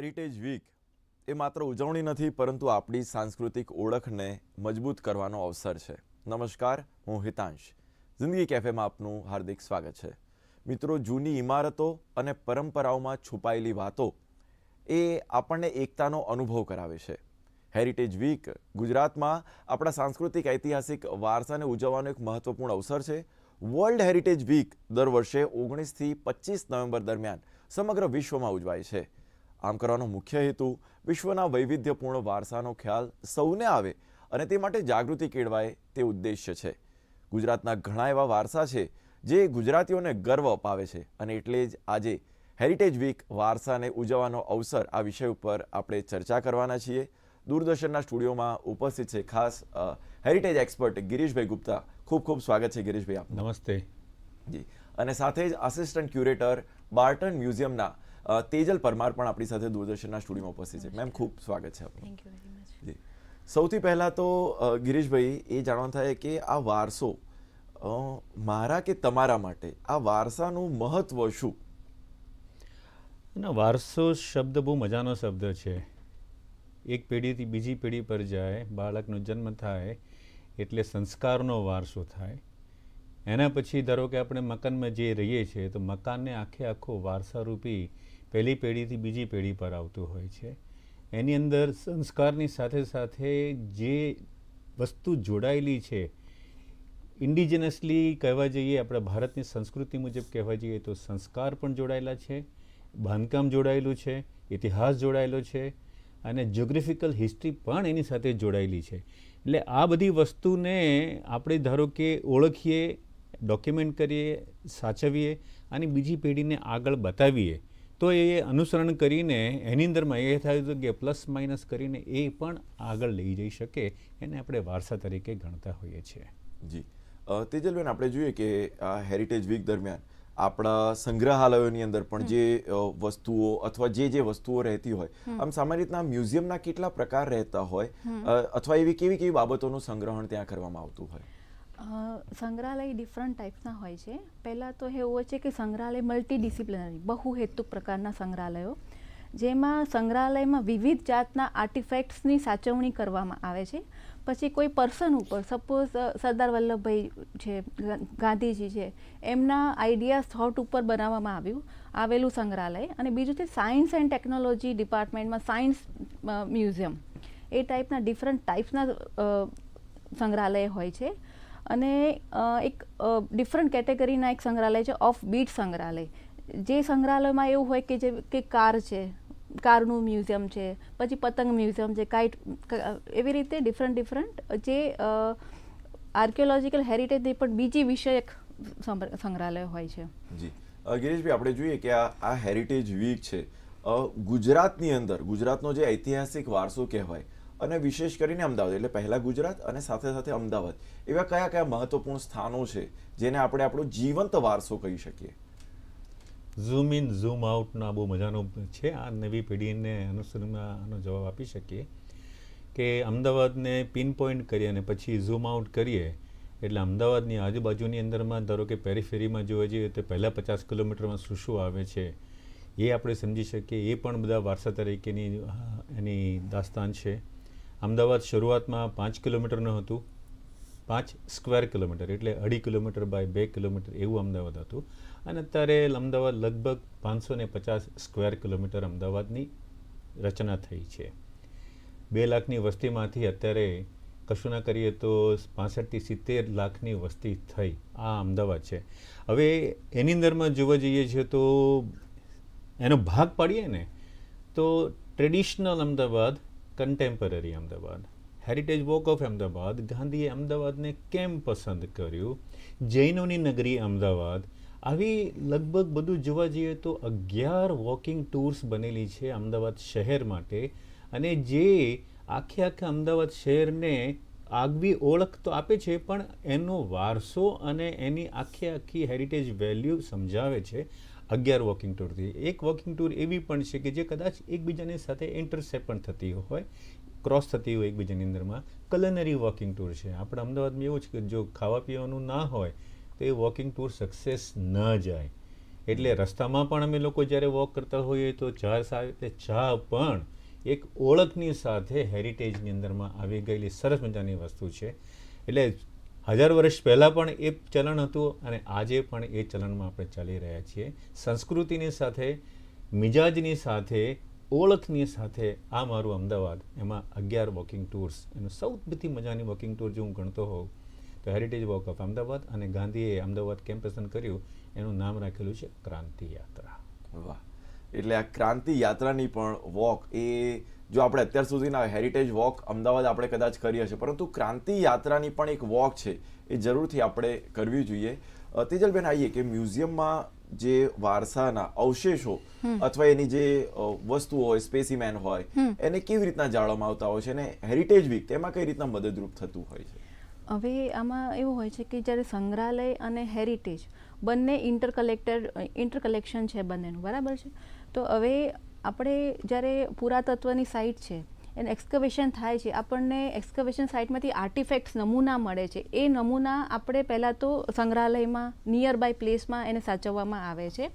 Heritage week એ માત્ર ઉજવણી નથી, પરંતુ આપણી સાંસ્કૃતિક ઓળખને મજબૂત કરવાનો અવસર છે. નમસ્કાર, હું હિતાંશ. જિંદગી કેફેમાં આપનું હાર્દિક સ્વાગત છે. મિત્રો, જૂની ઇમારતો અને પરંપરાઓમાં છુપાયેલી વાતો એ આપણને એકતાનો અનુભવ કરાવે છે. હેરિટેજ વીક ગુજરાતમાં આપણા સાંસ્કૃતિક, ઐતિહાસિક વારસાને ઉજવવાનો એક મહત્વપૂર્ણ અવસર છે. વર્લ્ડ હેરિટેજ વીક દર વર્ષે ઓગણીસથી પચીસ નવેમ્બર દરમિયાન સમગ્ર વિશ્વમાં ઉજવાય છે. આમ કરવાનો મુખ્ય હેતુ વિશ્વના વૈવિધ્યપૂર્ણ વારસાનો ખ્યાલ સૌને આવે અને તે માટે જાગૃતિ કેળવાય તે ઉદ્દેશ્ય છે. ગુજરાતના ઘણા એવા વારસા છે જે ગુજરાતીઓને ગર્વ અપાવે છે અને એટલે જ આજે હેરિટેજ વીક વારસાને ઉજવવાનો અવસર આ વિષય ઉપર આપણે ચર્ચા કરવાના છીએ. દૂરદર્શનના સ્ટુડિયોમાં ઉપસ્થિત છે ખાસ હેરિટેજ એક્સપર્ટ ગિરીશભાઈ ગુપ્તા. ખૂબ ખૂબ સ્વાગત છે ગિરીશભાઈ આપ નમસ્તે. જી. અને સાથે જ આસિસ્ટન્ટ ક્યુરેટર બાર્ટન મ્યુઝિયમના તેજલ પરમાર પણ આપણી સાથે દૂરદર્શનના સ્ટુડિયોમાં ઉપસ્થિત છે. મેમ ખૂબ સ્વાગત છે આપનું. થેન્ક યુ વેરી મચ જી. સૌથી પહેલાં તો ગિરીશભાઈ એ જાણવા થાય કે આ વારસો મારા કે તમારા માટે? આ વારસાનું મહત્વ શું? ના વારસો શબ્દ બહુ મજાનો શબ્દ છે. એક પેઢીથી બીજી પેઢી પર જાય બાળકનો જન્મ થાય એટલે સંસ્કારનો વારસો થાય. એના પછી ધારો કે આપણે મકાનમાં જે રહીએ છીએ, તો મકાનને આખે આખો વારસારૂપી પહેલી પેઢીથી બીજી પેઢી પર આવતું હોય છે. એની અંદર સંસ્કારની સાથે સાથે જે વસ્તુ જોડાયેલી છે ઇન્ડિજિનસલી કહેવા જઈએ, આપણા ભારતની સંસ્કૃતિ મુજબ કહેવા જઈએ, તો સંસ્કાર પણ જોડાયેલા છે, બાંધકામ જોડાયેલું છે, ઇતિહાસ જોડાયેલો છે, અને જ્યોગ્રાફિકલ હિસ્ટ્રી પણ એની સાથે જોડાયેલી છે. એટલે આ બધી વસ્તુને આપણે ધારો કે ઓળખીએ ડોક્યુમેન્ટ કરીએ સાચવીએ અને બીજી પેઢીને આગળ બતાવીએ તો એ અનુસરણ કરીને એની અંદરમાં એ થાય તો કે પ્લસ માઇનસ કરીને એ પણ આગળ લઈ જઈ શકે એને આપણે વારસા તરીકે ગણતા હોઈએ છીએ. જી. તેજલબેન આપણે જોઈએ કે આ હેરિટેજ વીક દરમિયાન આપણા સંગ્રહાલયોની અંદર પણ જે વસ્તુઓ અથવા જે જે વસ્તુઓ રહેતી હોય આમ સામાન્ય રીતના મ્યુઝિયમના કેટલા પ્રકાર રહેતા હોય અથવા એવી કેવી કેવી બાબતોનું સંગ્રહણ ત્યાં કરવામાં આવતું હોય? સંગ્રહાલય ડિફરન્ટ ટાઈપ્સના હોય છે. પહેલાં તો એવું છે કે સંગ્રહાલય મલ્ટી ડિસિપ્લિનરી બહુહેતુક પ્રકારના સંગ્રહાલયો, જેમાં સંગ્રહાલયમાં વિવિધ જાતના આર્ટિફેક્ટ્સની સાચવણી કરવામાં આવે છે. પછી કોઈ પર્સન ઉપર સપોઝ સરદાર વલ્લભભાઈ છે ગાંધીજી છે, એમના આઈડિયા થોટ ઉપર બનાવવામાં આવ્યું, આવેલું સંગ્રહાલય. અને બીજું છે સાયન્સ એન્ડ ટેકનોલોજી ડિપાર્ટમેન્ટમાં સાયન્સ મ્યુઝિયમ એ ટાઈપના ડિફરન્ટ ટાઈપ્સના સંગ્રહાલય હોય છે. અને એક ડિફરન્ટ કેટેગરીના એક સંગ્રહાલય છે ઓફ બીટ સંગ્રહાલય. જે સંગ્રહાલયમાં એવું હોય કે જે, કે કાર છે, કારનું મ્યુઝિયમ છે, પછી પતંગ મ્યુઝિયમ છે કાઇટ એવી રીતે ડિફરન્ટ ડિફરન્ટ જે આર્કિયોલોજીકલ હેરિટેજની પણ બીજી વિષયક સંગ્રહાલય હોય છે. જી. ગિરીશભાઈ, આપણે જોઈએ કે આ આ હેરિટેજ વીક છે. ગુજરાતની અંદર, ગુજરાતનો જે ઐતિહાસિક વારસો કહેવાય અને વિશેષ કરીને અમદાવાદ, એટલે પહેલાં ગુજરાત અને સાથે સાથે અમદાવાદ. એવા કયા કયા મહત્વપૂર્ણ સ્થાનો છે જેને આપણે આપણો જીવંત વારસો કહી શકીએ? ઝૂમ ઇન ઝૂમ આઉટના બહુ મજાનો છે. આ નવી પેઢીને અનુસરણમાં આનો જવાબ આપી શકીએ કે અમદાવાદને પિન પોઈન્ટ કરીએ અને પછી ઝૂમ આઉટ કરીએ. એટલે અમદાવાદની આજુબાજુની અંદરમાં ધારો કે પેરીફેરીમાં જોવા જઈએ તો પહેલાં પચાસ કિલોમીટરમાં શું શું આવે છે એ આપણે સમજી શકીએ. એ પણ બધા વારસા તરીકેની એની દાસ્તાન છે. અમદાવાદ શરૂઆતમાં પાંચ કિલોમીટરનું હતું. પાંચ સ્ક્વેર કિલોમીટર એટલે અઢી કિલોમીટર બાય બે કિલોમીટર એવું અમદાવાદ હતું. અને અત્યારે અમદાવાદ લગભગ પાંચસો ને પચાસ સ્ક્વેર કિલોમીટર અમદાવાદની રચના થઈ છે. બે લાખની વસ્તીમાંથી અત્યારે કશું ના કરીએ તો પાસઠથી સિત્તેર લાખની વસ્તી થઈ આ અમદાવાદ છે. હવે એની અંદરમાં જોવા જઈએ છીએ તો એનો ભાગ પાડીએ ને, તો traditional Ahmedabad contemporary Ahmedabad. Heritage walk of Ahmedabad. ગાંધીએ અમદાવાદને કેમ પસંદ કર્યું? જૈનોની નગરી અમદાવાદ. આવી લગભગ બધું જોવા જઈએ તો અગિયાર વોકિંગ ટૂર્સ બનેલી છે અમદાવાદ શહેર માટે. અને જે આખે આખે અમદાવાદ શહેરને આગવી ઓળખ તો આપે છે, પણ એનો વારસો અને એની આખી આખી હેરિટેજ વેલ્યુ સમજાવે છે. અગિયાર વોકિંગ ટૂરથી એક વોકિંગ ટૂર એવી પણ છે કે જે કદાચ એકબીજાની સાથે ઇન્ટરસેપ પણ થતી હોય ક્રોસ થતી હોય એકબીજાની અંદરમાં. કલનરી વોકિંગ ટૂર છે. આપણે અમદાવાદમાં એવું છે કે જો ખાવા પીવાનું ના હોય, તો એ વોકિંગ ટૂર સક્સેસ ન જાય. એટલે રસ્તામાં પણ અમે લોકો જ્યારે વોક કરતા હોઈએ તો ચા સાથે ચા પણ એક ઓળખની સાથે હેરિટેજની અંદરમાં આવી ગયેલી સરસ મજાની વસ્તુ છે. એટલે હજાર વર્ષ પહેલાં પણ એ ચલણ હતું અને આજે પણ એ ચલણમાં આપણે ચાલી રહ્યા છીએ. સંસ્કૃતિની સાથે, મિજાજની સાથે, ઓળખની સાથે આ મારું અમદાવાદ. એમાં અગિયાર વોકિંગ ટૂર્સ એનું સૌથી મજાની વોકિંગ ટૂર જો હું ગણતો હોઉં, તો હેરિટેજ વોક ઓફ અમદાવાદ અને ગાંધીએ અમદાવાદ કેમ પસંદ કર્યું. એનું નામ રાખેલું છે ક્રાંતિ યાત્રા. વાહ. એટલે આ ક્રાંતિ યાત્રાની પણ વોક એ જો આપણે અત્યાર સુધીના હેરિટેજ વોક અમદાવાદ આપણે કદાચ કરીએ છીએ પરંતુ ક્રાંતિ યાત્રાની પણ એક વોક છે એ જરૂરથી આપણે કરવી જોઈએ. તેજલબેન આવીએ કે મ્યુઝિયમમાં જે વારસાના અવશેષો અથવા એની જે વસ્તુઓ હોય સ્પેસીમેન હોય એને કેવી રીતના જાળવવામાં આવતા હોય છે અને હેરિટેજ વીક તેમાં કઈ રીતના મદદરૂપ થતું હોય છે? હવે આમાં એવું હોય છે કે જ્યારે સંગ્રહાલય અને હેરિટેજ બંને ઇન્ટરકલેક્ટેડ ઇન્ટરકલેક્શન છે બંનેનું બરાબર છે? તો હવે આપણે જ્યારે પુરાતત્વની સાઇટ છે, એને એક્સકવેશન થાય છે, આપણને એક્સકવેશન સાઇટમાંથી આર્ટિફેક્ટ્સ નમૂના મળે છે. એ નમૂના આપણે પહેલાં તો સંગ્રહાલયમાં નિયર બાય પ્લેસમાં એને સાચવવામાં આવે છે.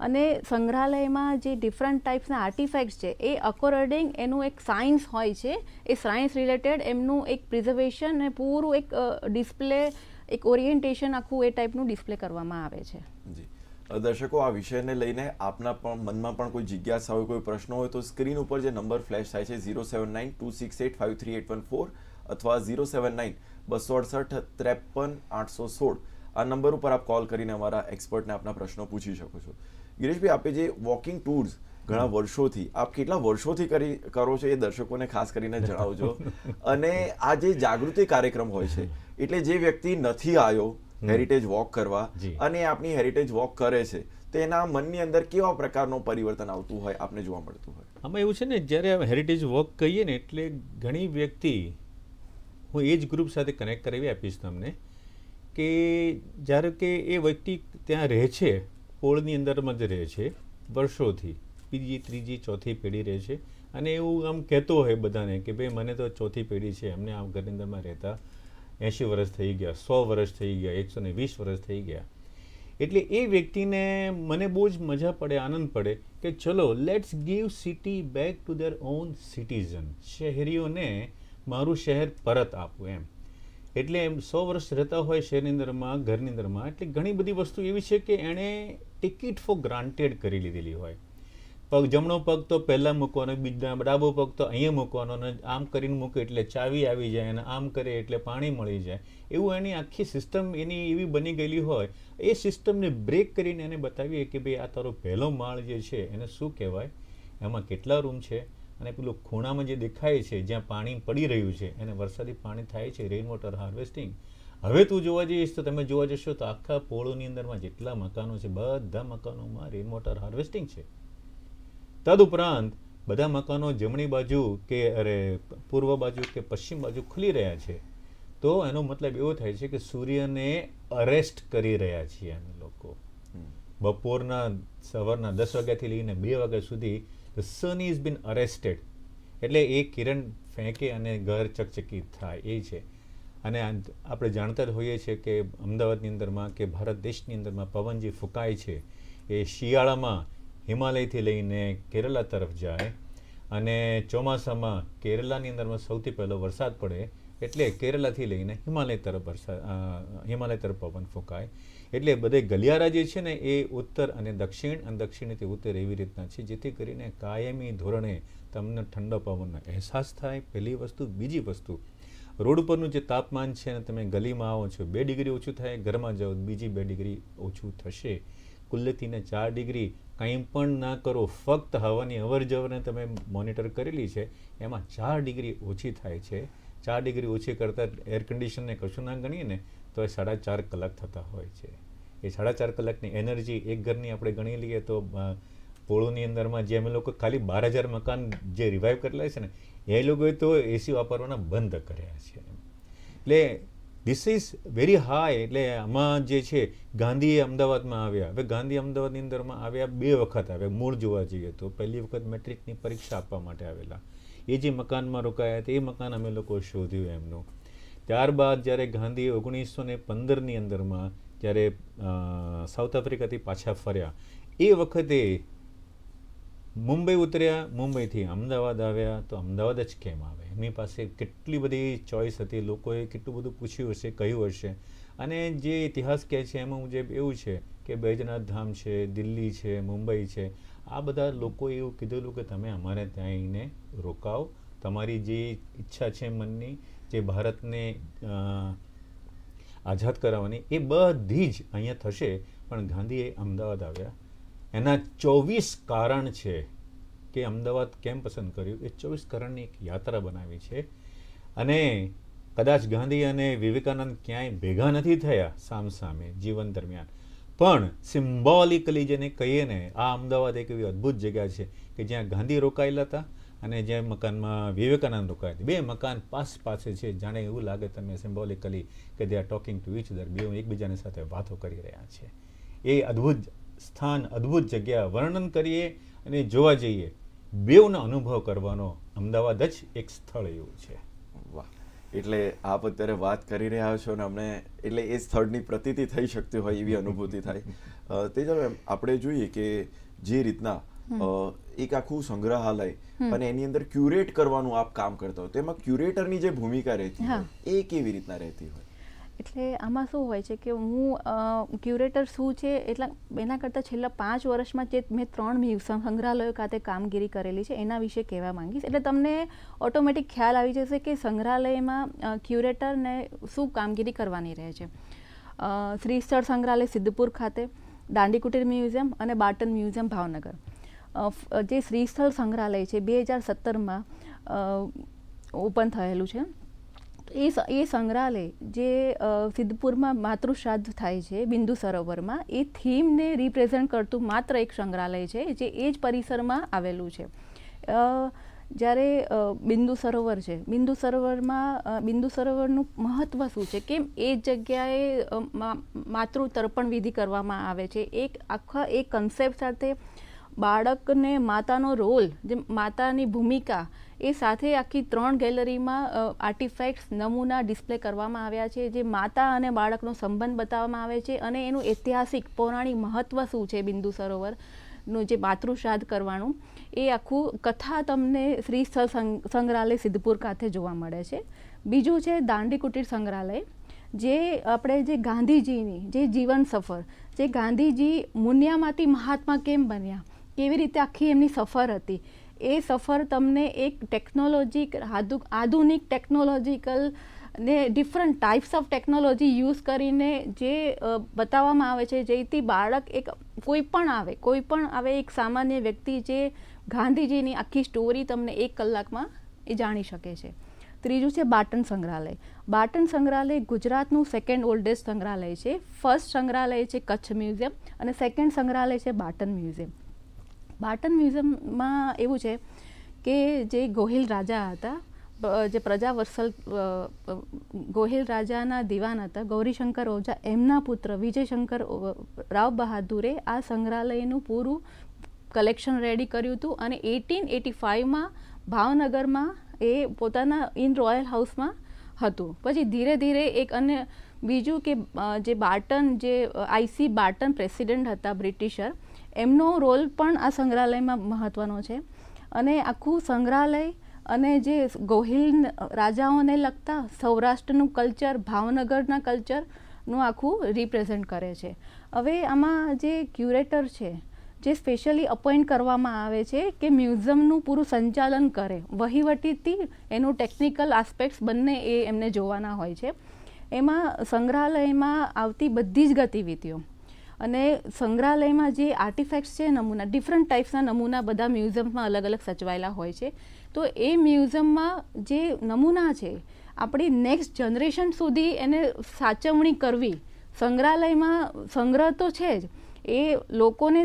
અને સંગ્રહાલયમાં જે ડિફરન્ટ ટાઈપ્સના આર્ટિફેક્ટ્સ છે, એ અકોર્ડિંગ એનું એક સાયન્સ હોય છે. એ સાયન્સ રિલેટેડ એમનું એક પ્રિઝર્વેશન અને પૂરું એક ડિસ્પ્લે એક ઓરિએન્ટેશન આખું એ ટાઈપનું ડિસ્પ્લે કરવામાં આવે છે. જી. દર્શકો, આ વિષયને લઈને આપના પણ મનમાં પણ કોઈ જિજ્ઞાસા હોય, કોઈ પ્રશ્ન હોય, તો સ્ક્રીન ઉપર જે નંબર ફ્લેશ થાય છે, zero seven nine two six eight five three eight one four અથવા ઝીરો સેવન નાઇન બસો અડસઠ ત્રેપન આઠસો સોળ આ નંબર ઉપર આપ કોલ કરીને અમારા એક્સપર્ટને આપના પ્રશ્નો પૂછી શકો છો. ગિરીશભાઈ, આપે જે વોકિંગ ટૂર્સ ઘણા વર્ષોથી, આપ કેટલા વર્ષોથી કરી, કરો છો એ દર્શકોને ખાસ કરીને જણાવજો. અને આ જે જાગૃતિ કાર્યક્રમ હોય છે, એટલે જે વ્યક્તિ નથી આવ્યો હેરિટેજ વોક કરવા. અને આપની હેરિટેજ વોક કરે છે તો એના મનની અંદર કેવા પ્રકારનું પરિવર્તન આવતું હોય આપને જોવા મળતું હોય આમાં એવું છે ને જ્યારે હેરિટેજ વોક કહીએ ને એટલે ઘણી વ્યક્તિ હું એ જ ગ્રુપ સાથે કનેક્ટ કરાવી આપીશ તમને કે જ્યારે કે એ વ્યક્તિ ત્યાં રહે છે પોળની અંદરમાં જ રહે છે વર્ષોથી બીજી ત્રીજી ચોથી પેઢી રહે છે અને એવું આમ કહેતો હોય બધાને કે ભાઈ મને તો ચોથી પેઢી છે એમને આ ઘરની અંદરમાં રહેતા એંશી વર્ષ થઈ ગયા, સો વર્ષ થઈ ગયા, એકસો ને વીસ વર્ષ થઈ ગયા. એટલે એ વ્યક્તિને મને બહુ જ મજા પડે, આનંદ પડે કે ચલો let's give city back to their own citizen શહેરીઓને મારું શહેર પરત આપવું એમ. એટલે એમ સો વર્ષ રહેતા હોય શહેરની અંદરમાં, ઘરની અંદરમાં, એટલે ઘણી બધી વસ્તુ એવી છે કે એણે ટિકિટ ફોર ગ્રાન્ટેડ કરી લીધેલી હોય. પગ જમણો પગ તો પહેલાં મૂકવાનો, બીજા ડાબો પગ તો અહીંયા મૂકવાનો અને આમ કરીને મૂકે એટલે ચાવી આવી જાય અને આમ કરે એટલે પાણી મળી જાય. એવું એની આખી સિસ્ટમ એની એવી બની ગયેલી હોય. એ સિસ્ટમને બ્રેક કરીને એને બતાવીએ કે ભાઈ આ તારો પહેલો માળ જે છે એને શું કહેવાય? એમાં કેટલા રૂમ છે? અને પેલું ખૂણામાં જે દેખાય છે, જ્યાં પાણી પડી રહ્યું છે, એને વરસાદી પાણી થાય છે રેઇન વોટર હાર્વેસ્ટિંગ હવે તું જોવા જઈશ તો તમે જોવા જશો તો આખા પોળોની અંદરમાં જેટલા મકાનો છે, બધા મકાનોમાં રેઇન વોટર હાર્વેસ્ટિંગ છે. તદુપરાંત બધા મકાનો જમણી બાજુ કે અરે પૂર્વ બાજુ કે પશ્ચિમ બાજુ ખુલી રહ્યા છે. તો એનો મતલબ એવો થાય છે કે સૂર્યને અરેસ્ટ કરી રહ્યા છીએ અમે લોકો. બપોરના સવારના દસ વાગ્યાથી લઈને બે વાગ્યા સુધી the son is been arrested એટલે એ કિરણ ફેંકે અને ઘર ચકચકિત થાય એ છે. અને આપણે જાણતા જ હોઈએ છીએ કે અમદાવાદની અંદરમાં કે ભારત દેશની અંદરમાં પવન જે ફૂંકાય છે. એ શિયાળામાં હિમાલયથી લઈને કેરલા તરફ જાય અને ચોમાસામાં કેરલાની અંદરમાં સૌથી પહેલો વરસાદ પડે એટલે કેરલાથી લઈને હિમાલય તરફ વરસાદ હિમાલય તરફ પવન ફૂંકાય. એટલે બધે ગલિયારા જે છે ને એ ઉત્તર અને દક્ષિણ, અને દક્ષિણથી ઉત્તર એવી રીતના છે, જેથી કરીને કાયમી ધોરણે તમને ઠંડો પવનનો અહેસાસ થાય. પહેલી વસ્તુ. બીજી વસ્તુ. રોડ પરનું જે તાપમાન છે અને તમે ગલીમાં આવો છો, બે ડિગ્રી ઓછું થાય. ઘરમાં જાઓ બીજી બે ડિગ્રી ઓછું થશે. કુલ્લેથીને ચાર ડિગ્રી કંઈ પણ ના કરો, ફક્ત હવાની અવર જવરને તમે મોનિટર કરેલી છે, એમાં ચાર ડિગ્રી ઓછી થાય છે. ચાર ડિગ્રી ઓછી કરતાં એર કન્ડિશનને કશું ના ગણીએ ને, તો એ સાડા ચાર કલાક થતા હોય છે. એ સાડા ચાર કલાકની એનર્જી એક ઘરની આપણે ગણી લઈએ તો પોળોની અંદરમાં જે અમે લોકો ખાલી બાર હજાર મકાન જે રિવાઇવ કરેલા છે ને, એ લોકોએ તો એસી વાપરવાના બંધ કર્યા છે. એટલે ધીસ ઇઝ વેરી હાઈ એટલે આમાં જે છે ગાંધી અમદાવાદમાં આવ્યા. હવે ગાંધી અમદાવાદની અંદરમાં આવ્યા બે વખત આવ્યા મૂળ જોવા જઈએ તો પહેલી વખત મેટ્રિકની પરીક્ષા આપવા માટે આવેલા. એ જે મકાનમાં રોકાયા હતા, એ મકાન અમે લોકો શોધ્યું એમનું. ત્યારબાદ જ્યારે ગાંધી ઓગણીસો ને પંદરની અંદરમાં જ્યારે સાઉથ આફ્રિકાથી પાછા ફર્યા, એ વખતે મુંબઈ ઉતર્યા, મુંબઈથી અમદાવાદ આવ્યા, તો અમદાવાદ જ કેમ આવે? એમની પાસે કેટલી બધી ચોઈસ હતી? લોકોએ કેટલું બધું પૂછ્યું હશે, કહ્યું હશે? અને જે ઇતિહાસ કહે છે, એમાં મુજબ એવું છે કે બૈજનાથ ધામ છે, દિલ્હી છે, મુંબઈ છે, આ બધા લોકોએ એવું કીધેલું કે તમે અમારે ત્યાં આવીને રોકાઓ. તમારી જે ઈચ્છા છે, મનની, જે ભારતને આઝાદ કરાવવાની, એ બધી જ અહીંયા થશે. પણ ગાંધીએ અમદાવાદ આવ્યા. એના ચોવીસ કારણ છે કે અમદાવાદ કેમ પસંદ કર્યું? એ ચોવીસ કારણની એક યાત્રા બનાવી છે. અને કદાચ ગાંધી અને વિવેકાનંદ ક્યાંય ભેગા નથી થયા સામસામે જીવન દરમિયાન. પણ સિમ્બોલિકલી જેને કહીએ ને, આ અમદાવાદ એક એવી અદ્ભુત જગ્યા છે કે જ્યાં ગાંધી રોકાયેલા હતા અને જે મકાનમાં વિવેકાનંદ રોકાયા હતા. બે મકાન પાસ પાસે છે, જાણે એવું લાગે તમે સિમ્બોલિકલી કે they are talking to each દર બે એકબીજાની સાથે વાતો કરી રહ્યા છે. એ અદ્ભુત સ્થાન અદ્ભુત જગ્યા વર્ણન કરીએ અને જોવા જઈએ. બેવનો અનુભવ કરવાનો અમદાવાદ જ એક સ્થળ એવું છે. વાહ. એટલે આપ અત્યારે વાત કરી રહ્યા છો ને અમને એટલે એ સ્થળની પ્રતીતિ થઈ શકતી હોય એવી અનુભૂતિ થાય. તે આપણે જોઈએ કે જે રીતના એક આખું સંગ્રહાલય અને એની અંદર ક્યુરેટ કરવાનું આપ કામ કરતા હોય તેમાં ક્યુરેટરની જે ભૂમિકા રહેતી હોય એ કેવી રીતના રહેતી હોય? એટલે આમાં શું હોય છે કે હું ક્યુરેટર શું છે એટલા, એના કરતાં છેલ્લા પાંચ વર્ષમાં જે મેં ત્રણ સંગ્રહાલયો ખાતે કામગીરી કરેલી છે, એના વિશે કહેવા માંગીશ. એટલે તમને ઓટોમેટિક ખ્યાલ આવી જશે કે સંગ્રહાલયમાં ક્યુરેટરને શું કામગીરી કરવાની રહે છે. શ્રી સ્થળ સંગ્રહાલય સિદ્ધપુર ખાતે દાંડી કુટીર મ્યુઝિયમ અને બાટન મ્યુઝિયમ ભાવનગર. જે શ્રીસ્થળ સંગ્રહાલય છે, બે હજાર સત્તરમાં ઓપન થયેલું છે. એ એ સંગ્રહાલય જે સિદ્ધપુરમાં માતૃશ્રાદ્ધ થાય છે, બિંદુ સરોવરમાં, એ થીમને રિપ્રેઝેન્ટ કરતું માત્ર એક સંગ્રહાલય છે, જે એ જ પરિસરમાં આવેલું છે. જ્યારે બિંદુ સરોવર છે, બિંદુ સરોવરમાં બિંદુ સરોવરનું મહત્ત્વ શું છે? કેમ? એ જગ્યાએ માતૃ તર્પણ વિધિ કરવામાં આવે છે. એક આખા, એક કન્સેપ્ટ સાથે બાળકને માતાનો રોલ, જે માતાની ભૂમિકા, એ સાથે આખી ત્રણ ગેલેરીમાં આર્ટિફેક્ટ્સ નમૂના ડિસ્પ્લે કરવામાં આવ્યા છે, જે માતા અને બાળકનો સંબંધ બતાવવામાં આવે છે અને એનું ઐતિહાસિક પૌરાણિક મહત્ત્વ શું છે બિંદુ સરોવરનું જે માતૃશ્રાદ્ધ કરવાનું, એ આખું કથા તમને શ્રી સ્થળ સંગ- સંગ્રહાલય સિદ્ધપુર ખાતે જોવા મળે છે. બીજું છે દાંડી કુટીર સંગ્રહાલય, જે આપણે જે ગાંધીજીની, જે જીવન સફર, જે ગાંધીજી મુનિયામાંથી મહાત્મા કેમ બન્યા? કેવી રીતે આખી એમની સફર હતી? એ સફર તમને એક ટેકનોલોજી આધુ- આધુનિક ટેકનોલોજીકલ ને different types of technology use કરીને જે બતાવવામાં આવે છે, જેથી બાળક એક, કોઈ પણ આવે, કોઈ પણ આવે, એક સામાન્ય વ્યક્તિ જે ગાંધીજીની આખી સ્ટોરી તમને એક કલાકમાં એ જાણી શકે છે. ત્રીજું છે બાટન સંગ્રહાલય. બાટન સંગ્રહાલય ગુજરાતનું સેકન્ડ ઓલ્ડેસ્ટ સંગ્રહાલય છે. ફર્સ્ટ સંગ્રહાલય છે કચ્છ મ્યુઝિયમ અને સેકન્ડ સંગ્રહાલય છે બાટન મ્યુઝિયમ. બાટન મ્યુઝિયમમાં એવું છે કે જે ગોહિલ રાજા હતા જે પ્રજાવત્સલ અ, અ, ગોહિલ રાજાના દિવાન હતા ગૌરીશંકર ઓઝા એમના પુત્ર વિજયશંકર રાવ બહાદુરે આ સંગ્રહાલયનું પૂરું કલેક્શન રેડી કર્યું હતું અને એટીન એટી ફાઇવમાં ભાવનગરમાં એ પોતાના ઇન રોયલ હાઉસમાં હતું. પછી ધીરે ધીરે એક અને બીજું કે જે બાર્ટન જે આઈસી બાર્ટન પ્રેસિડેન્ટ હતા બ્રિટિશર એમનો રોલ પણ આ સંગ્રહાલયમાં મહત્ત્વનો છે. અને આખું સંગ્રહાલય અને જે ગોહિલ રાજાઓને લગતા સૌરાષ્ટ્રનું કલ્ચર, ભાવનગરના કલ્ચરનું આખું રિપ્રેઝેન્ટ કરે છે. હવે આમાં જે ક્યુરેટર છે, જે સ્પેશિયલી અપોઇન્ટ કરવામાં આવે છે કે મ્યુઝિયમનું પૂરું સંચાલન કરે, વહીવટીથી એનું ટેકનિકલ આસ્પેક્ટ્સ બંને એ એમને જોવાના હોય છે. એમાં સંગ્રહાલયમાં આવતી બધી જ ગતિવિધિઓ અને સંગ્રહાલયમાં જે આર્ટિફેક્ટ્સ છે, નમૂના ડિફરન્ટ ટાઈપ્સના નમૂના બધા મ્યુઝિયમમાં અલગ અલગ સચવાયેલા હોય છે. તો એ મ્યુઝિયમમાં જે નમૂના છે, આપણી નેક્સ્ટ જનરેશન સુધી એને સાચવણી કરવી, સંગ્રહાલયમાં સંગ્રહ તો છે જ, એ લોકોને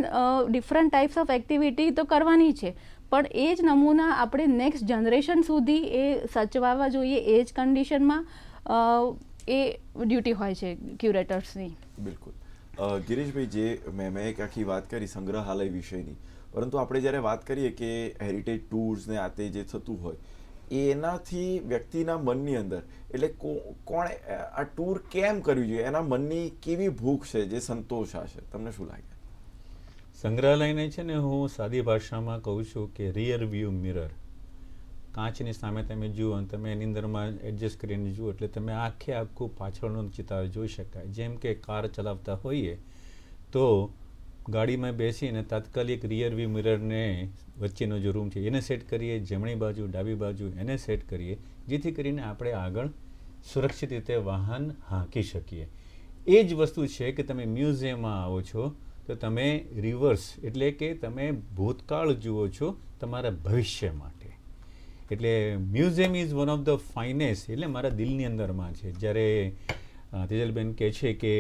ડિફરન્ટ ટાઈપ્સ ઓફ એક્ટિવિટી તો કરવાની છે. પણ એ જ નમૂના આપણે નેક્સ્ટ જનરેશન સુધી એ સચવાવા જોઈએ, એ જ કન્ડિશનમાં એ ડ્યુટી હોય છે ક્યુરેટર્સની બિલકુલ. ગિરીશભાઈ જે મેં મેં એક આખી વાત કરી સંગ્રહાલય વિષયની પરંતુ આપણે જ્યારે વાત કરીએ કે હેરિટેજ ટૂર્સ ને આ તે જે થતું હોય, એનાથી વ્યક્તિના મનની અંદર, એટલે કોણે આ ટૂર કેમ કરવી જોઈએ? એના મનની કેવી ભૂખ છે જે સંતોષાશે તમને શું લાગે? સંગ્રહાલયને છે ને હું સાદી ભાષામાં કહું છું કે રિયર વ્યૂ મિરર કાચની સામે તમે જુઓ અને તમે એની અંદરમાં એડજસ્ટ કરીને જુઓ એટલે તમે આખે આખું પાછળનું ચિતાર જોઈ શકાય. જેમ કે કાર ચલાવતા હોઈએ તો ગાડીમાં બેસીને તાત્કાલિક રિયર વ્યૂ મિરરને વચ્ચેનો જે રૂમ છે એને સેટ કરીએ, જમણી બાજુ, ડાબી બાજુ એને સેટ કરીએ, જેથી કરીને આપણે આગળ સુરક્ષિત રીતે વાહન હાંકી શકીએ. એ જ વસ્તુ છે કે તમે મ્યુઝિયમમાં આવો છો તો તમે રિવર્સ એટલે કે તમે ભૂતકાળ જુઓ છો તમારા ભવિષ્ય માટે એટલે museum is one of the finest એટલે મારા દિલની અંદરમાં છે. જ્યારે તેજલબેન કહે છે કે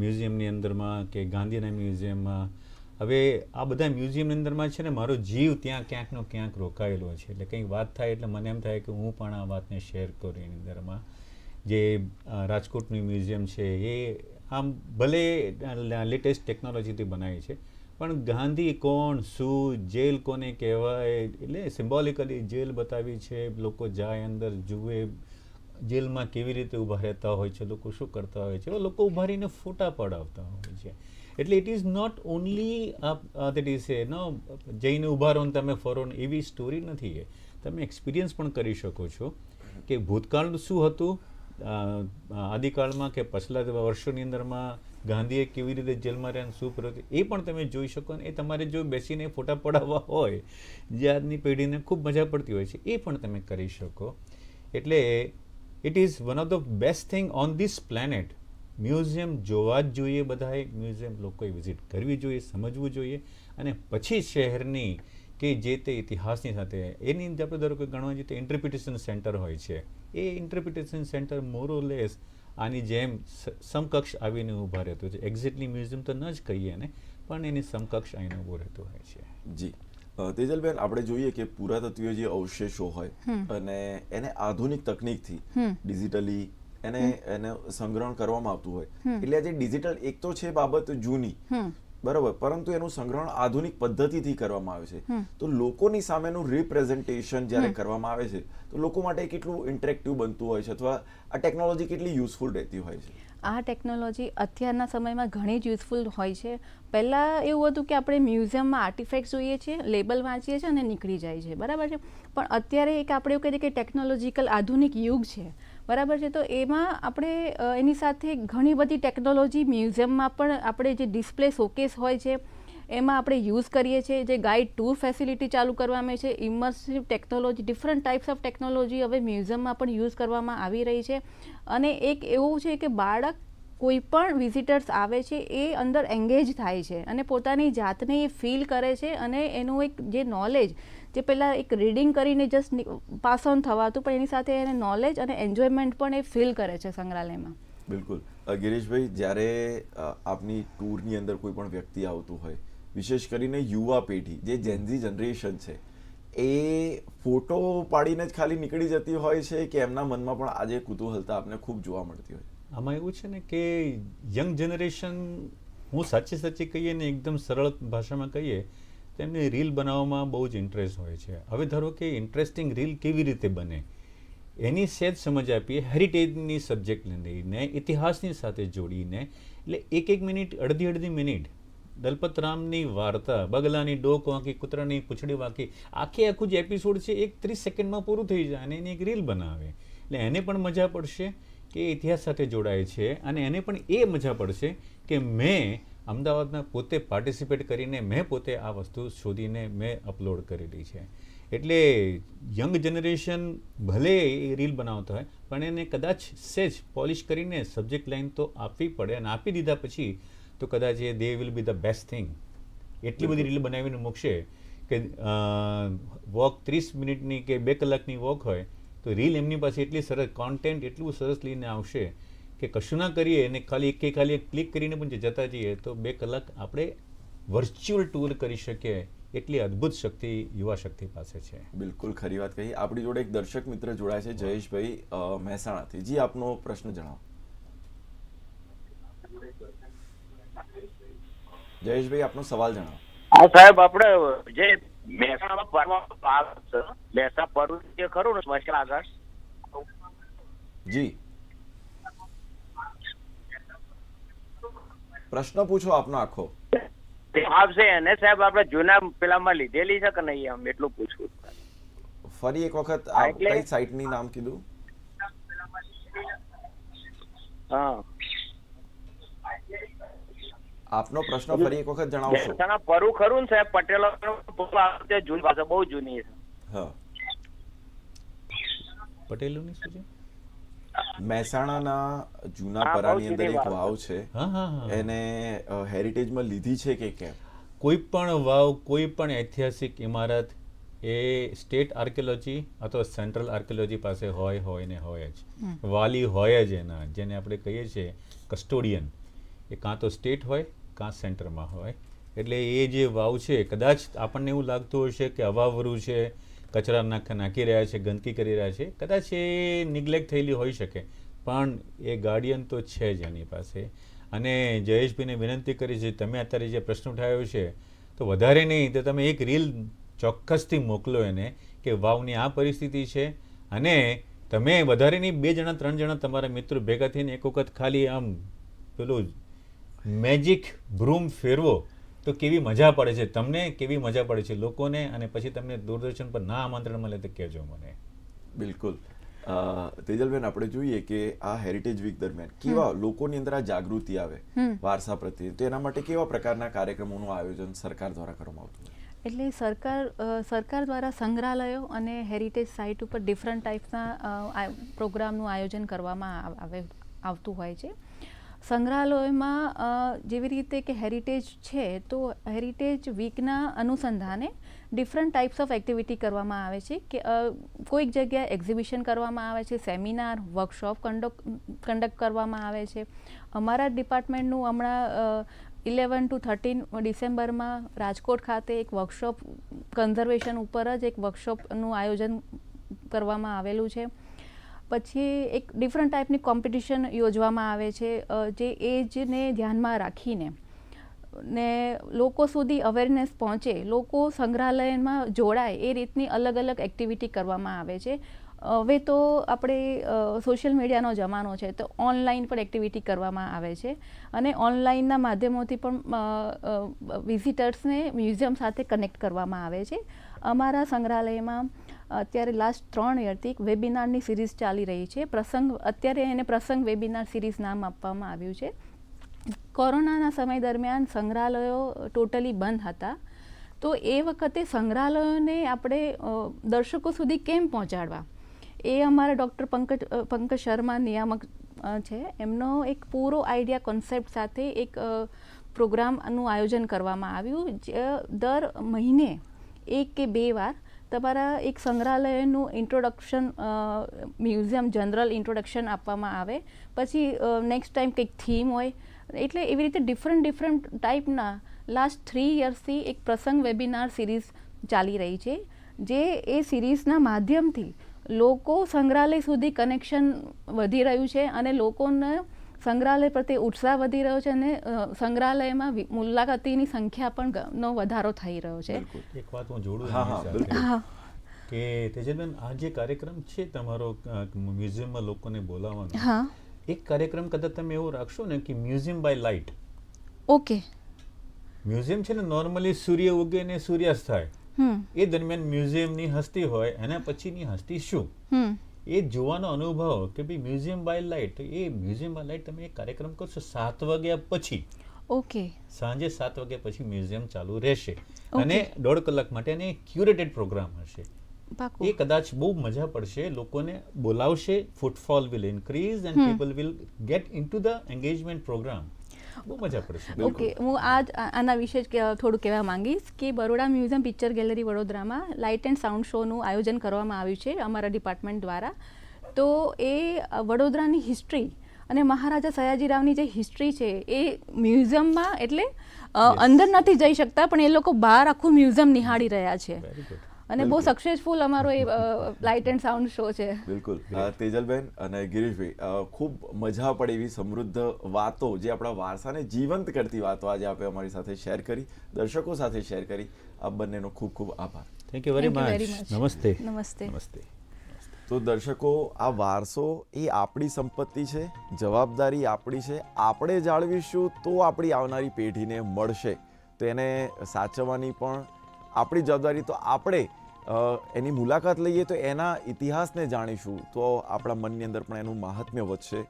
મ્યુઝિયમની અંદરમાં કે ગાંધીના મ્યુઝિયમમાં, હવે આ બધા મ્યુઝિયમની અંદરમાં છે ને મારો જીવ ત્યાં ક્યાંકનો ક્યાંક રોકાયેલો છે. એટલે કંઈક વાત થાય એટલે મને એમ થાય કે હું પણ આ વાતને શેર કરું એની અંદરમાં. જે રાજકોટનું મ્યુઝિયમ છે એ આમ ભલે લેટેસ્ટ ટેકનોલોજીથી બનાવી છે પણ ગાંધી કોણ, શું, જેલ કોને કહેવાય? એટલે સિમ્બોલિકલી જેલ બતાવી છે, લોકો જાય અંદર, જુએ, જેલમાં કેવી રીતે ઊભા રહેતા હોય છે, લોકો શું કરતા હોય છે લોકો ઊભા રહીને ફોટા પડાવતા હોય છે. એટલે it is not only that is એ નો જઈને ઊભા રહો ને તમે ફરો ને એવી સ્ટોરી નથી એ. તમે એક્સપિરિયન્સ પણ કરી શકો છો કે ભૂતકાળ શું હતું? આદિકાળમાં કે પછલા વર્ષોની અંદરમાં ગાંધીએ કેવી રીતે જેલમાં રહ્યા શું પ્રવૃત્તિ એ પણ તમે જોઈ શકો ને એ તમારે જો બેસીને ફોટા પડાવવા હોય, જે આજની પેઢીને ખૂબ મજા પડતી હોય છે, એ પણ તમે કરી શકો. એટલે it is one of the best thing on this planet museum જોવા જ જોઈએ બધાએ, મ્યુઝિયમ લોકોએ વિઝિટ કરવી જોઈએ, સમજવું જોઈએ અને પછી શહેરની કે જે તે ઇતિહાસની સાથે, એની આપણે ધારો કે ગણવા જઈએ તો ઇન્ટરપ્રિટેશન સેન્ટર હોય છે. એ ઇન્ટરપ્રિટેશન સેન્ટર મોરોલેસ આની જેમ સમકક્ષ આવીને ઊભા રહેતું છે. એક્ઝેક્ટલી મ્યુઝિયમ તો ન જ કહીએ ને પણ એની સમકક્ષ આવીને ઊભો રહેતો હોય છે. જી. તેજલબેન આપણે જોઈએ કે પુરાતત્વીય જે અવશેષો હોય અને એને આધુનિક તકનીકથી ડિજિટલી એને એને સંગ્રહણ કરવામાં આવતું હોય. એટલે આ જે ડિજિટલ એક તો છે બાબત જૂની. બરાબર પરંતુ એનું સંગ્રહણ આધુનિક પદ્ધતિથી કરવામાં આવે છે. તો લોકોની સામેનું રિપ્રેઝન્ટેશન જ્યારે કરવામાં આવે છે તો લોકો માટે કેટલું ઇન્ટરેક્ટિવ બનતું હોય છે અથવા આ ટેકનોલોજી કેટલી યુઝફુલ રહેતી હોય છે? આ ટેકનોલોજી અત્યારના સમયમાં ઘણી જ યુઝફુલ હોય છે. પહેલાં એવું હતું કે આપણે મ્યુઝિયમમાં આર્ટિફેક્ટ જોઈએ છીએ લેબલ વાંચીએ છીએ અને નીકળી જાય છે બરાબર છે? પણ અત્યારે એક આપણે એવું કહીએ કે ટેકનોલોજીકલ આધુનિક યુગ છે. બરાબર છે. તો એમાં આપણે એની સાથે ઘણી બધી ટેકનોલોજી, મ્યુઝિયમમાં પણ આપણે જે ડિસ્પ્લે શોકેસ હોય છે, એમાં આપણે યુઝ કરીએ છીએ. જે ગાઈડ ટૂર ફેસિલિટી ચાલુ કરવામાં છે. Immersive technology, different types of technology હવે મ્યુઝિયમમાં પણ યુઝ કરવામાં આવી રહી છે. અને એક એવું છે કે બાળક કોઈ પણ વિઝિટર્સ આવે છે, એ અંદર એંગેજ થાય છે અને પોતાની જાતને એ ફીલ કરે છે અને એનું એક જે નોલેજ જે પહેલાં એક રીડિંગ કરીને જસ્ટ પાસ ઓન થવાતું પણ એની સાથે એને નોલેજ અને એન્જોયમેન્ટ પણ એ ફીલ કરે છે સંગ્રહાલયમાં. બિલકુલ. અ, ગિરીશભાઈ જ્યારે આપની ટૂરની અંદર કોઈ પણ વ્યક્તિ આવતું હોય વિશેષ કરીને યુવા પેઢી જે જેન્ઝી જનરેશન છે એ ફોટો પાડીને જ ખાલી નીકળી જતી હોય છે કે એમના મનમાં પણ આજે કુતૂહલતા આપને ખૂબ જોવા મળતી હોય? આમાં એવું છે ને કે યંગ જનરેશન હું સાચી સાચી કહીએ ને એકદમ સરળ ભાષામાં કહીએ તો એમને રીલ બનાવવામાં બહુ જ ઇન્ટરેસ્ટ હોય છે. હવે ધારો કે ઇન્ટરેસ્ટિંગ રીલ કેવી રીતે બને? એની સેજ સમજ આપીએ હેરિટેજની સબ્જેક્ટ લઈને, ઇતિહાસની સાથે જોડીને, એટલે એક એક મિનિટ, અડધી અડધી મિનિટ દલપતરામની વાર્તા, બગલાની ડોક વાંકી, કૂતરાની પૂંછડી વાંકી, આખે આખું જે એપિસોડ છે, એક ત્રીસ સેકન્ડમાં પૂરું થઈ જાય અને એની એક રીલ બનાવે. એટલે એને પણ મજા પડશે કે ઇતિહાસ સાથે જોડાય છે અને એને પણ એ મજા પડશે કે મેં અમદાવાદમાં પોતે પાર્ટિસિપેટ કરીને મેં પોતે આ વસ્તુ શોધીને મેં અપલોડ કરેલી છે. એટલે યંગ જનરેશન ભલે એ રીલ બનાવતા હોય પણ એને કદાચ સેજ પોલિશ કરીને સબ્જેક્ટ લાઈન તો આપવી પડે અને આપી દીધા પછી તો કદાચ એ they will be the best thing એટલી બધી રીલ બનાવીને મૂકશે કે વોક ત્રીસ મિનિટની કે બે કલાકની વોક હોય તો રીલ એમની પાસે એટલી સરસ કોન્ટેન્ટ એટલું સરસ લઈને આવશે કે કશું ના કરીએ અને ખાલી એક ખાલી એક ક્લિક કરીને પણ જે જતા જઈએ તો બે કલાક આપણે વર્ચ્યુઅલ ટૂર કરી શકીએ એટલી અદ્ભુત શક્તિ યુવા શક્તિ પાસે છે. બિલકુલ ખરી વાત કહી. આપણી જોડે એક દર્શક મિત્ર જોડાય છે જયેશભાઈ મહેસાણાથી. જી આપનો પ્રશ્ન જણાવો. જયેશભાઈ આપનો સવાલ જણાવો. હા સાહેબ આપણે જે મહેસાણામાં પરવા મહેસા પરુ જે ખરું ને સ્મશાન આગળ જી. પ્રશ્ન પૂછો આપનો આખો. આવશે એને સાહેબ આપણે જૂના પેલામાં લીધેલી છે કે નહીં આમ એટલું પૂછવું? ફરી એક વખત હા, આ કઈ સાઇટની નામ કીધું? હા. આપનો પ્રશ્ન ફરી એક વખત જણાવશો. મહેસાણા પરુ ખરું ને સાહેબ પટેલો જૂની ભાષા બહુ જૂની છે. હા. પટેલોની શું છે? મહેસાણાના જૂના પરાની અંદર એક વાવ છે. હા હા હા. એને હેરિટેજમાં લીધી છે કે કેમ? કોઈ પણ વાવ કોઈ પણ ઐતિહાસિક ઇમારત એ સ્ટેટ આર્કિયોલોજી અથવા સેન્ટ્રલ આર્કિયોલોજી પાસે હોય હોય ને હોય જ. વાલી હોય જ એના. જેને આપણે કહીએ છીએ કસ્ટોડિયન. એ કાં તો સ્ટેટ હોય કાં સેન્ટરમાં હોય. એટલે એ જે વાવ છે કદાચ આપણને એવું લાગતું હશે કે અવાવરું છે કચરા નાખ નાખી રહ્યા છે, ગંદકી કરી રહ્યા છે. કદાચ એ નિગ્લેક્ટ થયેલી હોઈ શકે, પણ એ ગાર્ડિયન તો છે જ એની પાસે. અને જયેશભાઈને વિનંતી કરી છે, તમે અત્યારે જે પ્રશ્ન ઉઠાવ્યો છે, તો વધારે નહીં, તો તમે એક રીલ ચોક્કસથી મોકલો એને કે વાવની આ પરિસ્થિતિ છે. અને તમે વધારે નહીં, બે જણા, ત્રણ જણા તમારા મિત્રો ભેગા થઈને એક વખત ખાલી આમ પેલું મેજિક બ્રૂમ ફેરવો. તો કેવી મજા પડે છે? તમને કેવી મજા પડે છે લોકોને? અને પછી તમને દૂરદર્શન પર ના આમંત્રણ મળે તો કહેજો મને. બિલકુલ. અ, તેજલબેન આપણે જોઈએ કે આ હેરિટેજ વીક દરમિયાન કેવા લોકોની અંદર આ જાગૃતિ આવે? વારસા પ્રત્યે. તો એના માટે કેવા પ્રકારના કાર્યક્રમોનું આયોજન સરકાર દ્વારા કરવામાં આવતું? એટલે સરકાર સરકાર દ્વારા સંગ્રહાલયો અને હેરિટેજ સાઇટ ઉપર ડિફરન્ટ ટાઈપના પ્રોગ્રામનું આયોજન કરવામાં આવે આવતું હોય છે. સંગ્રહાલયોમાં જેવી રીતે કે હેરિટેજ છે, તો હેરિટેજ વીકના અનુસંધાને ડિફરન્ટ ટાઈપ્સ ઓફ એક્ટિવિટી કરવામાં આવે છે કે કોઈક જગ્યાએ એક્ઝિબિશન કરવામાં આવે છે સેમિનાર વર્કશોપ કંડક કન્ડક્ટ કરવામાં આવે છે. અમારા ડિપાર્ટમેન્ટનું હમણાં ઇલેવન ટુ થર્ટીન ડિસેમ્બરમાં રાજકોટ ખાતે એક વર્કશોપ કન્ઝર્વેશન ઉપર જ એક વર્કશોપનું આયોજન કરવામાં આવેલું છે. પછી એક ડિફરન્ટ ટાઈપની કોમ્પિટિશન યોજવામાં આવે છે જે એજને ધ્યાનમાં રાખીને ને લોકો સુધી અવેરનેસ પહોંચે, લોકો સંગ્રહાલયમાં જોડાય, એ રીતની અલગ અલગ એક્ટિવિટી કરવામાં આવે છે. હવે તો આપણે સોશિયલ મીડિયાનો જમાનો છે, તો ઓનલાઈન પણ એક્ટિવિટી કરવામાં આવે છે અને ઓનલાઈનના માધ્યમોથી પણ વિઝિટર્સને મ્યુઝિયમ સાથે કનેક્ટ કરવામાં આવે છે. અમારા સંગ્રહાલયમાં અત્યારે લાસ્ટ ત્રણ યરથી એક વેબિનારની સિરીઝ ચાલી રહી છે. પ્રસંગ, અત્યારે એને પ્રસંગ વેબિનાર સિરીઝ નામ આપવામાં આવ્યું છે. કોરોનાના સમય દરમિયાન સંગ્રહાલયો ટોટલી બંધ હતા. તો એ વખતે સંગ્રહાલયોને આપણે દર્શકો સુધી કેમ પહોંચાડવા? એ અમારા ડૉક્ટર પંકજ પંકજ શર્મા નિયામક છે. એમનો એક પૂરો આઈડિયા કોન્સેપ્ટ સાથે એક પ્રોગ્રામનું આયોજન કરવામાં આવ્યું. જે દર મહિને એક કે બે વાર તમારા એક સંગ્રહાલયનું ઇન્ટ્રોડક્શન મ્યુઝિયમ જનરલ ઇન્ટ્રોડક્શન આપવામાં આવે. પછી નેક્સ્ટ ટાઈમ કંઈક થીમ હોય, એટલે એવી રીતે ડિફરન્ટ ડિફરન્ટ ટાઈપના લાસ્ટ થ્રી યર્સથી એક પ્રસંગ વેબિનાર સિરીઝ ચાલી રહી છે, જે એ સિરીઝના માધ્યમથી લોકો સંગ્રહાલય સુધી કનેક્શન વધી રહ્યું છે અને લોકોને સંગ્રહાલય પ્રત્યે ઉત્સાહ વધી રહ્યો છે અને સંગ્રહાલયમાં મુલાકાતીની સંખ્યા પણ નો વધારો થઈ રહ્યો છે. એક વાત હું જોડું હા, હા, હા. કે તેજલબેન આ જે કાર્યક્રમ છે તમારો મ્યુઝિયમમાં લોકોને બોલાવવાનો હા. એક કાર્યક્રમ કદાચ તમે એવો રાખશો ને કે museum by light. Okay. Museum છે ને નોર્મલી સૂર્ય ઉગે ને સૂર્યાસ્ત થાય. એ દરમિયાન મ્યુઝિયમની હસ્તી હોય એના પછીની હસ્તી શું? હમ. એ જોવાનો અનુભવ કે ભાઈ મ્યુઝિયમ બાય લાઇટ એ મ્યુઝિયમ બાય લાઇટ તમે એક કાર્યક્રમ કરશો સાત વાગ્યા પછી. ઓકે. સાંજે સાત વાગ્યા પછી મ્યુઝિયમ ચાલુ રહેશે. અને દોઢ કલાક માટે અને ક્યુરેટેડ પ્રોગ્રામ હશે. એ કદાચ બહુ મજા પડશે લોકોને બોલાવશે footfall will increase and people will get into the engagement programme બહુ મજા પડશે ઓકે હું આજ આના વિશે જ થોડું કહેવા માંગીશ કે બરોડા મ્યુઝિયમ પિક્ચર ગેલેરી વડોદરામાં લાઇટ એન્ડ સાઉન્ડ શોનું આયોજન કરવામાં આવ્યું છે અમારા ડિપાર્ટમેન્ટ દ્વારા. તો એ વડોદરાની હિસ્ટ્રી અને મહારાજા સયાજીરાવની જે હિસ્ટ્રી છે એ મ્યુઝિયમમાં એટલે અંદર નથી જઈ શકતા પણ એ લોકો બહાર આખું મ્યુઝિયમ નિહાળી રહ્યા છે. અને બહુ સક્સેસફુલ અમારો એ લાઇટ એન્ડ સાઉન્ડ શો છે. બિલકુલ. તેજલબેન અને ગિરીશભાઈ ખૂબ મજા પડે એવી સમૃદ્ધ વાતો જે આપણા વારસાને જીવંત કરતી વાતો આજે આપણે અમારી સાથે શેર કરી દર્શકો સાથે શેર કરી. આ બંનેનો ખૂબ ખૂબ આભાર. થેન્ક યુ વેરી મચ નમસ્તે. નમસ્તે. નમસ્તે. તો દર્શકો આ વારસો એ આપણી સંપત્તિ છે જવાબદારી આપણી છે આપણે જાળવીશું તો આપણી આવનારી પેઢીને મળશે. તો એને સાચવવાની પણ આપણી જવાબદારી તો આપણે એની મુલાકાત લઈએ તો એના ઇતિહાસને જાણીશું. તો આપણા મનની અંદર પણ એનું મહાત્મ્ય વધશે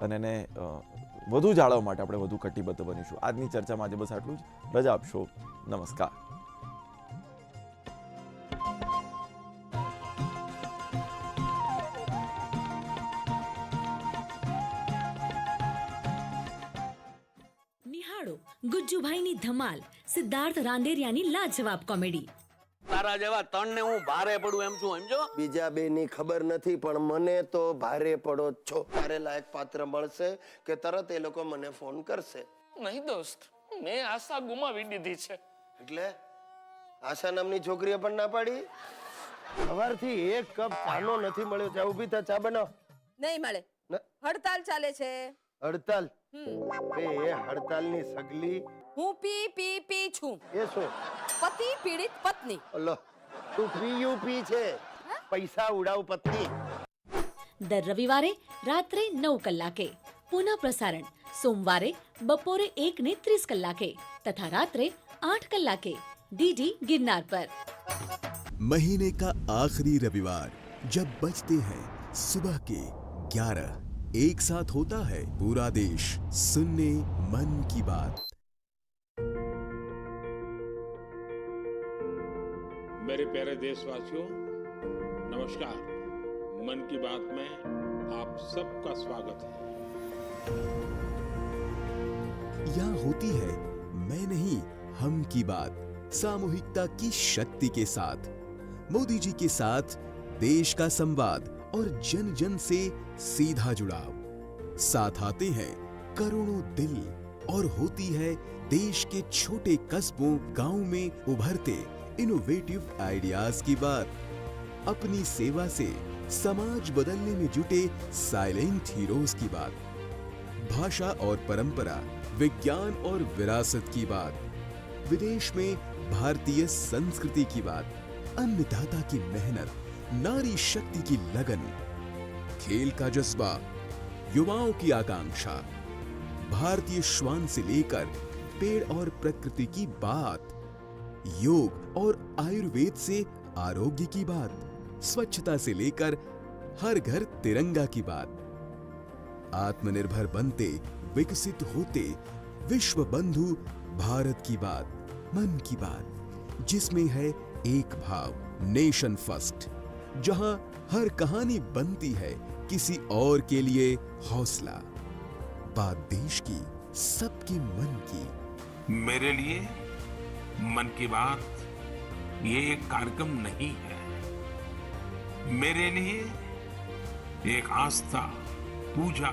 અને એને વધુ જાળવવા માટે આપણે વધુ કટિબદ્ધ બનીશું. આજની ચર્ચામાં આજે બસ આટલું જ. રજા આપશો. નમસ્કાર. નિહાળો ગુજ્જુભાઈની ધમાલ, સિદ્ધાર્થ રાંદેરિયાની લાજવાબ કોમેડી. તારા જેવા તણ ને હું ભારે પડું એમ છું સમજો? બીજા બે ની ખબર નથી પણ મને તો ભારે પડો છો. તારે લાયક પાત્ર મળશે કે તરત એ લોકો મને ફોન કરશે. નહીં દોસ્ત મેં આશા ગુમાવી દીધી છે. એટલે? આશા નામની છોકરીએ પણ ના પાડી? સવારથી એક કપ ચાનો નથી મળ્યો. ચા ઊભી થા ચા બનાવ. નહીં મળે. હડતાલ ચાલે છે. હડતાલ? બે હડતાલની સગલી હું પી પી પી છું એ શું પતિ પીડિત પત્ની અલ્લો તું પીયુપી છે પૈસા ઉડાવ પત્ની દર રવિવારે રાત્રે નવ કલાકે પુનઃ પ્રસારણ સોમવારે બપોરે એક ને ત્રીસ કલાકે તથા રાત્રે આઠ કલાકે ડીડી ગિરનાર પર महीने का आखिरी रविवार जब बजते हैं सुबह के 11 एक साथ होता है पूरा देश सुनने मन की बात प्यारे देशवासियों, नमस्कार। मन की बात में आप सबका स्वागत है। यहाँ होती है, मैं नहीं, हम की बात, सामूहिकता की शक्ति के साथ। मोदी जी के साथ देश का संवाद और जन जन से सीधा जुड़ाव। साथ आते हैं करोड़ों दिल और होती है देश के छोटे कस्बों, गाँव में उभरते इनोवेटिव आइडियाज़ की बात। अपनी सेवा से समाज बदलने में जुटे साइलेंट हीरोज की बात। भाषा और परंपरा, विज्ञान और विरासत की बात। विदेश में भारतीय संस्कृति की बात। अन्नदाता की मेहनत, नारी शक्ति की लगन। खेल का जज्बा, युवाओं की आकांक्षा। भारतीय श्वान से लेकर पेड़ और प्रकृति की बात। योग और आयुर्वेद से आरोग्य की बात, स्वच्छता से लेकर हर घर तिरंगा की बात। आत्मनिर्भर बनते, विकसित होते विश्व बंधु भारत की बात, मन की बात, जिसमें है एक भाव, नेशन फ़र्स्ट, जहाँ हर कहानी बनती है किसी और के लिए हौसला। बात देश की, सबके मन की। मेरे लिए मन की बात ये एक कार्यक्रम नहीं है मेरे लिए एक आस्था पूजा